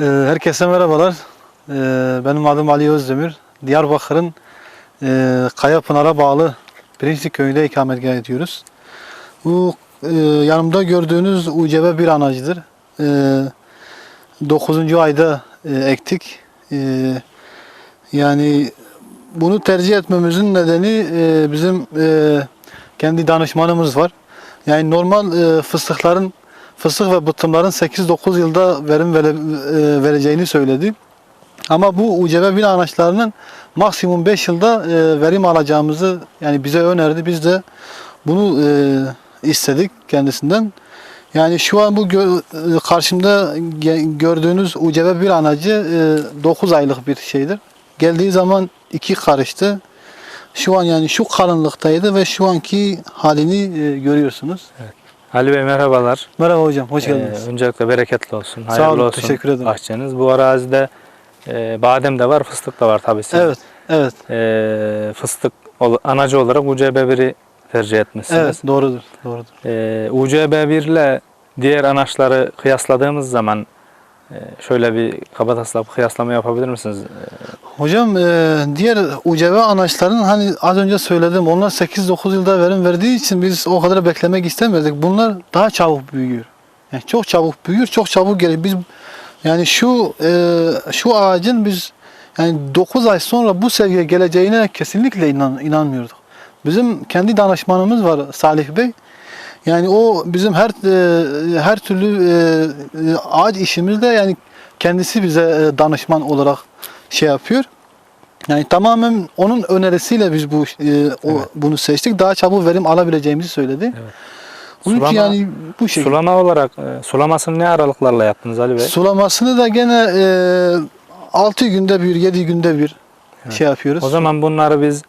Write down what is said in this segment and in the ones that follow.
Ee, Herkese merhabalar. Ee, Benim adım Ali Özdemir. Diyarbakır'ın e, Kayapınar'a bağlı Pirinçli köyünde ikametgah ediyoruz. Bu e, yanımda gördüğünüz UCB bir anacıdır. 9. ayda e, ektik. E, Yani bunu tercih etmemizin nedeni bizim kendi danışmanımız var. Yani normal fıstıkların fıstık ve bıtımların 8-9 yılda verim vere- e, vereceğini söyledi. Ama bu UCB bir anaçlarının maksimum 5 yılda e, verim alacağımızı yani bize önerdi. Biz de bunu e, istedik kendisinden. Yani şu an bu gö- e, karşımda gördüğünüz UCB bir anacı 9 aylık bir şeydir. Geldiği zaman iki karıştı. Şu an yani şu kalınlıktaydı ve şu anki halini e, görüyorsunuz. Ali Bey merhabalar. Merhaba hocam, hoş Ee, geldiniz. öncelikle bereketli olsun. Sağ Hayırlı olun, olsun teşekkür ederim. bahçeniz. Bu arazide e, badem de var, fıstık da var tabii siz. Evet, evet, E, fıstık anacı olarak UCB1'i tercih etmişsiniz. evet, doğrudur, doğrudur. E, UCB1 ile diğer anaçları kıyasladığımız zaman şöyle bir kabataslak kıyaslama yapabilir misiniz? Hocam e, diğer UCV anaçların hani az önce söyledim onlar 8-9 yılda verim verdiği için biz o kadar beklemek istemiyorduk. Bunlar daha çabuk büyüyor. Yani çok çabuk büyüyor, çok çabuk geliyor. Biz yani şu e, şu ağacın biz yani 9 ay sonra bu seviyeye geleceğine kesinlikle inan, inanmıyorduk. Bizim kendi danışmanımız var Salih Bey. Yani o bizim her e, her türlü e, e, ağaç işimizde yani kendisi bize e, danışman olarak şey yapıyor. Yani tamamen onun önerisiyle biz bu e, o, Evet. bunu seçtik. Daha çabuk verim alabileceğimizi söyledi. Evet. İçin Sulama- yani bu şekilde. Sulama olarak e, sulamasını ne aralıklarla yaptınız Ali Bey? Sulamasını da gene e, 6 günde bir, 7 günde bir şey yapıyoruz. O zaman bunları biz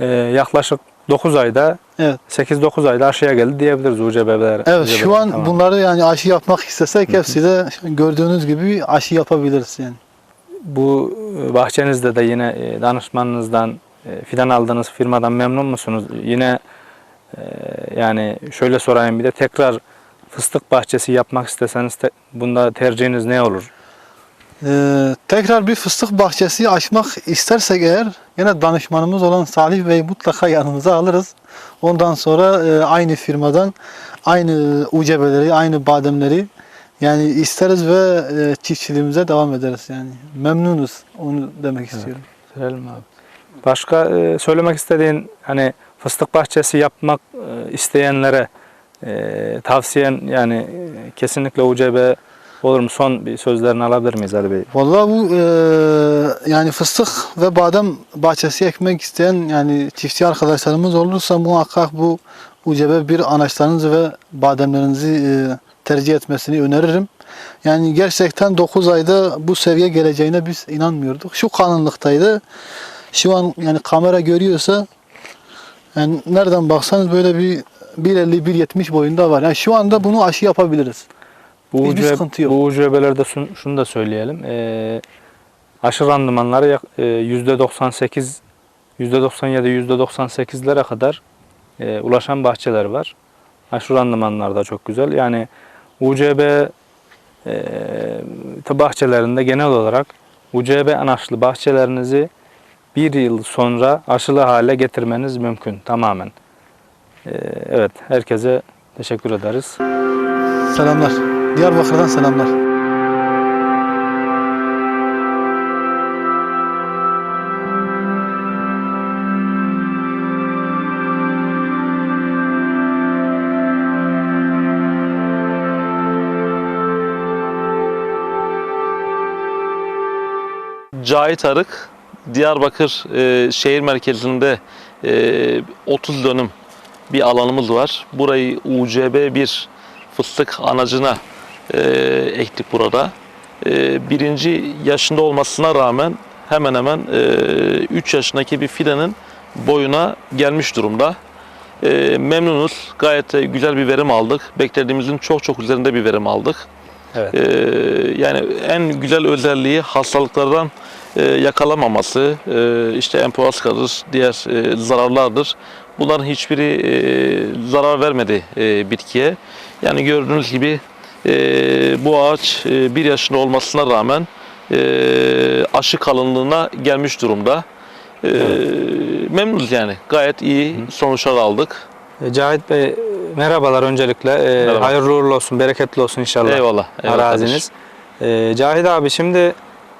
e, yaklaşık 9 ayda Evet. 8-9 ayda aşıya geldi diyebiliriz UCB'ler. Evet şu UCB'ler, an tamam. bunları yani aşı yapmak istesek hepsi de gördüğünüz gibi aşı yapabiliriz yani. Bu e, bahçenizde de yine e, danışmanınızdan e, fidan aldığınız firmadan memnun musunuz? Yine yani şöyle sorayım bir de tekrar fıstık bahçesi yapmak isteseniz te- bunda tercihiniz ne olur? Ee, tekrar bir fıstık bahçesi açmak istersek eğer yine danışmanımız olan Salih Bey mutlaka yanımıza alırız. Ondan sonra e, aynı firmadan aynı ucebeleri, aynı bademleri yani isteriz ve e, çiftçiliğimize devam ederiz yani. Memnunuz onu demek istiyorum. Görelim abi. Başka e, söylemek istediğin hani fıstık bahçesi yapmak e, isteyenlere e, tavsiyen yani e, kesinlikle UCB olur mu? Son bir sözlerini alabilir miyiz Ali Bey? Vallahi bu e, yani fıstık ve badem bahçesi ekmek isteyen yani çiftçi arkadaşlarımız olursa muhakkak bu ucebe bir anaçlarınızı ve bademlerinizi e, tercih etmesini öneririm. Yani gerçekten 9 ayda bu seviye geleceğine biz inanmıyorduk. Şu kalınlıktaydı. Şu an yani kamera görüyorsa yani nereden baksanız böyle bir 1.50-1.70 boyunda var. Yani şu anda bunu aşı yapabiliriz. Bu Hiçbir sıkıntı yok. Bu UCB'lerde şunu, şunu da söyleyelim. E, aşı randımanları yak- e, %98, %97, %98'lere kadar e, ulaşan bahçeler var. Aşı randımanlar da çok güzel. Yani UCB e, bahçelerinde genel olarak UCB anaçlı bahçelerinizi bir yıl sonra aşılı hale getirmeniz mümkün tamamen. E, evet, herkese teşekkür ederiz. Selamlar. Diyarbakır'dan selamlar. Cahit Arık, Diyarbakır e, şehir merkezinde e, 30 dönüm bir alanımız var. Burayı UCB bir fıstık anacına e, ektik burada. E, birinci yaşında olmasına rağmen hemen hemen 3 yaşındaki bir fidanın boyuna gelmiş durumda. E, memnunuz. Gayet de güzel bir verim aldık. Beklediğimizin çok çok üzerinde bir verim aldık. Evet. Ee, yani en güzel özelliği hastalıklardan e, yakalamaması, e, işte empoaskadır, diğer e, zararlardır. Bunların hiçbiri e, zarar vermedi e, bitkiye. Yani gördüğünüz gibi e, bu ağaç e, bir yaşında olmasına rağmen e, aşı kalınlığına gelmiş durumda. E, memnunuz yani. Gayet iyi sonuçlar aldık. E, Cahit Bey merhabalar öncelikle. E, Merhaba. hayırlı uğurlu olsun, bereketli olsun inşallah. Eyvallah. eyvallah araziniz. E, Cahit abi şimdi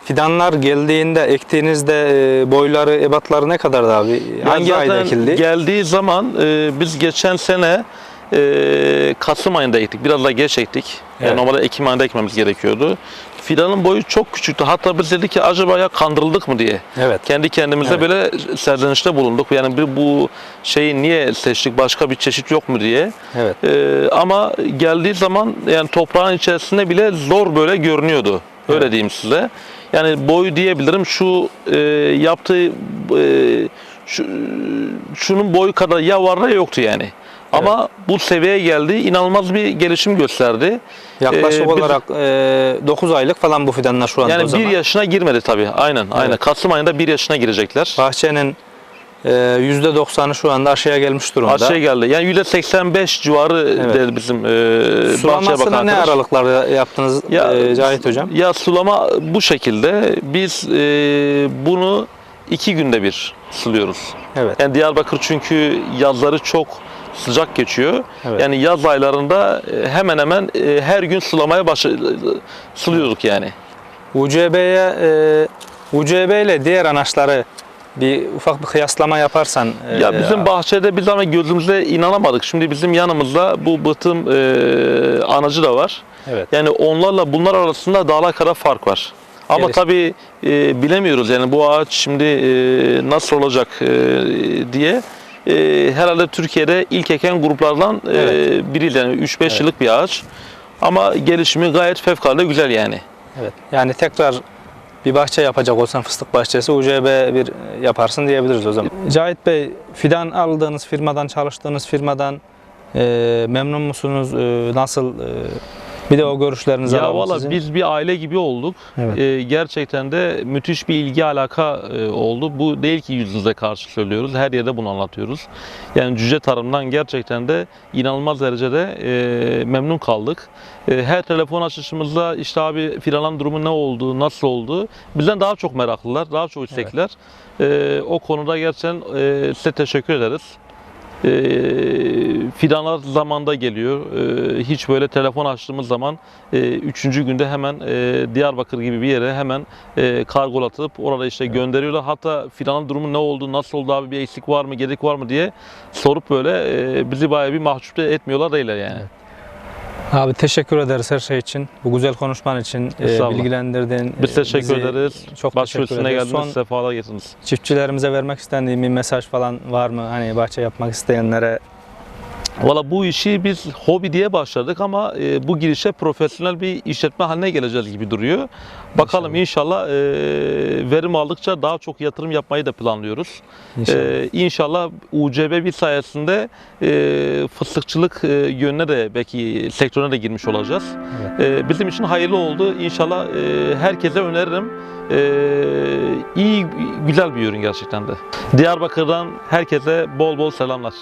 fidanlar geldiğinde, ektiğinizde e, boyları, ebatları ne kadardı abi? Hangi ayda zaten ekildi? Geldiği zaman e, biz geçen sene e, Kasım ayında ektik. Biraz da geç ektik. Yani Evet. normalde Ekim ayında ekmemiz gerekiyordu. Fidanın boyu çok küçüktü. Hatta biz dedik ki acaba ya kandırıldık mı diye. Evet. Kendi kendimize Evet. böyle serzenişte bulunduk. Yani bir bu şeyi niye seçtik başka bir çeşit yok mu diye. Evet. Ee, ama geldiği zaman yani toprağın içerisinde bile zor böyle görünüyordu. Öyle Evet. diyeyim size. Yani boyu diyebilirim şu e, yaptığı e, şu, şunun boyu kadar ya vardı ya yoktu yani. Ama bu seviyeye geldi. inanılmaz bir gelişim gösterdi. Yaklaşık Ee, olarak e, 9 aylık falan bu fidanlar şu anda o Yani bir zaman. yaşına girmedi tabii. Aynen, aynen. Kasım ayında bir yaşına girecekler. Bahçenin e, %90'ı şu anda aşağıya gelmiş durumda. Aşağıya geldi. Yani %85 civarı Evet. dedi bizim e, Sulamasını Bakan ne arkadaş. aralıklarda yaptınız Ya, e, Cahit Hocam? Ya sulama bu şekilde. Biz e, bunu iki günde bir suluyoruz. Evet. Yani Diyarbakır çünkü yazları çok sıcak geçiyor. Evet. Yani yaz aylarında e, hemen hemen e, her gün sulamaya baş suluyorduk yani. UCB'ye e, UCB ile diğer anaçları bir ufak bir kıyaslama yaparsan e, Ya bizim bahçede biz ama gözümüze inanamadık. Şimdi bizim yanımızda bu bıtım e, anacı da var. evet. Yani onlarla bunlar arasında dağlar kadar fark var. Ama Gelir. tabii e, bilemiyoruz yani bu ağaç şimdi e, nasıl olacak e, diye. E, herhalde Türkiye'de ilk eken gruplardan e, Evet. biri yani 3-5 Evet. yıllık bir ağaç. Ama gelişimi gayet fevkalade güzel yani. Evet. Yani tekrar bir bahçe yapacak olsan fıstık bahçesi UCB bir yaparsın diyebiliriz o zaman. Cahit Bey fidan aldığınız firmadan çalıştığınız firmadan e, memnun musunuz? E, nasıl e, bir de o görüşlerinizi Ya valla sizin. biz bir aile gibi olduk. Evet. Ee, gerçekten de müthiş bir ilgi alaka e, oldu. Bu değil ki yüz yüze karşı söylüyoruz. Her yerde bunu anlatıyoruz. Yani cüce tarımdan gerçekten de inanılmaz derecede e, memnun kaldık. E, her telefon açışımızda işte abi filan durumu ne oldu, nasıl oldu? Bizden daha çok meraklılar, daha çok istekliler. E, o konuda gerçekten e, size teşekkür ederiz. E, fidanlar zamanda geliyor. E, hiç böyle telefon açtığımız zaman e, üçüncü günde hemen e, Diyarbakır gibi bir yere hemen e, kargolatıp orada işte gönderiyorlar. Hatta fidanın durumu ne oldu, nasıl oldu abi bir eksik var mı, gerek var mı diye sorup böyle e, bizi bayağı bir mahcup etmiyorlar değiller yani. Abi teşekkür ederiz her şey için. Bu güzel konuşman için, e, bilgilendirdiğin. Biz e, teşekkür bizi ederiz. Çok teşekkür ederiz. geldiniz, sefalar getirdiniz. çiftçilerimize vermek istediğin bir mesaj falan var mı? Hani bahçe yapmak isteyenlere. Valla bu işi biz hobi diye başladık ama e, bu girişe profesyonel bir işletme haline geleceğiz gibi duruyor. Bakalım inşallah, e, verim aldıkça daha çok yatırım yapmayı da planlıyoruz. İnşallah. Ee, inşallah UCB bir sayesinde e, fıstıkçılık e, yönüne de belki sektörüne de girmiş olacağız. E, bizim için hayırlı oldu. İnşallah e, herkese öneririm. E, iyi, güzel bir ürün gerçekten de. Diyarbakır'dan herkese bol bol selamlar.